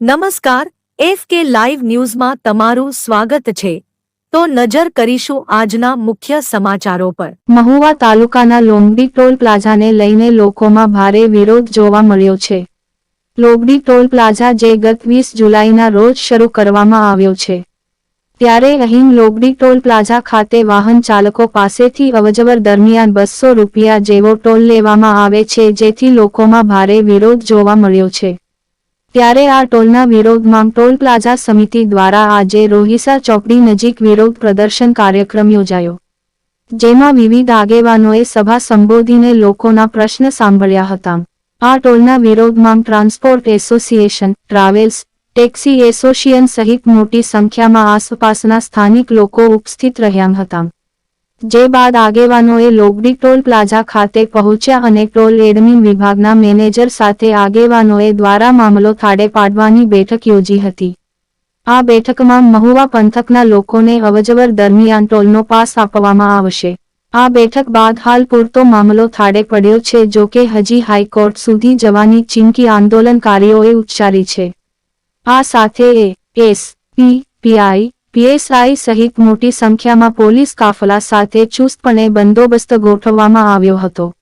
નમસ્કાર એફ કે લાઈવ ન્યૂઝમાં તમારું સ્વાગત છે. તો નજર કરીશું આજના મુખ્ય સમાચારો પર. મહુવા તાલુકાના લોંગડી ટોલ પ્લાઝાને લઈને લોકોમાં ભારે વિરોધ જોવા મળ્યો છે. લોબડી ટોલ પ્લાઝા જે ગત વીસ જુલાઈના રોજ શરૂ કરવામાં આવ્યો છે. ત્યારે અહીં લોબડી ટોલ પ્લાઝા ખાતે વાહન ચાલકો પાસેથી અવજવર દરમિયાન બસો રૂપિયા જેવો ટોલ લેવામાં આવે છે, જેથી લોકોમાં ભારે વિરોધ જોવા મળ્યો છે. ત્યારે આ ટોલના વિરોધમાં ટોલ પ્લાઝા સમિતિ દ્વારા આજે રોહિસા ચોકડી નજીક વિરોધ પ્રદર્શન કાર્યક્રમ યોજાયો. જેમાં વિવિધ આગેવાનોએ સભા સંબોધીને લોકોના પ્રશ્ન સાંભળ્યા હતા. આ ટોલના વિરોધમાં transport association, travels, taxi association સહિત મોટી સંખ્યામાં આસપાસના સ્થાનિક લોકો ઉપસ્થિત રહ્યા હતા. જે બાદ આગેવાનોએ લોગડી ટોલ પ્લાઝા ખાતે પહોંચ્યા અને ટોલ એડમિન વિભાગના મેનેજર સાથે આગેવાનોએ દ્વારા મામલો થાળે પાડવાની બેઠક યોજી હતી. આ બેઠકમાં મહુવા પંથકના લોકોને અવજવર દરમિયાન ટોલનો પાસ આપવામાં આવશે. આ બેઠક બાદ હાલ પૂરતો મામલો થાળે પડ્યો છે જો કે હજી હાઈકોર્ટ સુધી જવાની ચીમકી આંદોલનકારીઓએ ઉચ્ચારી છે. આ સાથે A, S, P PI PSI સહિત મોટી સંખ્યામાં પોલીસ કાફલા સાથે ચુસ્તપણે બંદોબસ્ત ગોઠવવામાં આવ્યો હતો.